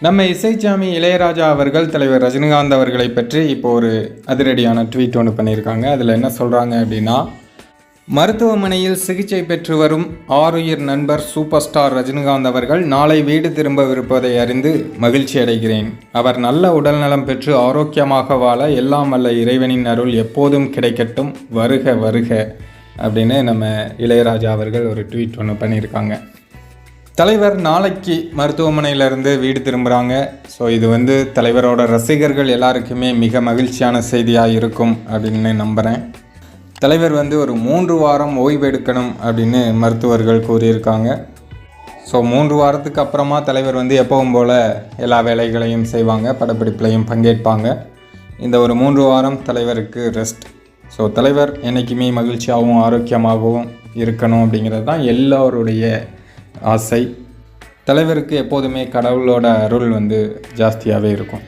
நம்ம இசைச்சாமி இளையராஜா அவர்கள் தலைவர் ரஜினிகாந்த் அவர்களை பற்றி இப்போ ஒரு அதிரடியான ட்வீட் ஒன்று பண்ணியிருக்காங்க. அதில் என்ன சொல்கிறாங்க அப்படின்னா மருத்துவமனையில் சிகிச்சை பெற்று வரும் ஆருயிர் நண்பர் சூப்பர் ஸ்டார் ரஜினிகாந்த் அவர்கள் நாளை வீடு திரும்பவிருப்பதை அறிந்து மகிழ்ச்சி அடைகிறேன். அவர் நல்ல உடல்நலம் பெற்று ஆரோக்கியமாக வாழ எல்லாம் வல்ல இறைவனின் அருள் எப்போதும் கிடைக்கட்டும். வருக வருக. அப்படின்னு நம்ம இளையராஜா அவர்கள் ஒரு ட்வீட் ஒன்று பண்ணியிருக்காங்க. தலைவர் நாளைக்கு மருத்துவமனையிலிருந்து வீடு திரும்புகிறாங்க ஸோ இது வந்து தலைவரோட ரசிகர்கள் எல்லாருக்குமே மிக மகிழ்ச்சியான செய்தியாக இருக்கும் அப்படின்னு நம்புகிறேன் தலைவர் வந்து ஒரு மூன்று வாரம் ஓய்வு எடுக்கணும் அப்படின்னு மருத்துவர்கள் கூறியிருக்காங்க. ஸோ மூன்று வாரத்துக்கு அப்புறமா தலைவர் வந்து எப்பவும் போல் எல்லா வேலைகளையும் செய்வாங்க படப்பிடிப்புலையும் பங்கேற்பாங்க. இந்த ஒரு மூன்று வாரம் தலைவருக்கு ரெஸ்ட் ஸோ தலைவர் என்றைக்குமே மகிழ்ச்சியாகவும் ஆரோக்கியமாகவும் இருக்கணும் அப்படிங்கிறது தான் எல்லோருடைய ஆசை. தலைவருக்கு எப்போதுமே கடவுளோட அருள் வந்து ஜாஸ்தியாகவே இருக்கும்.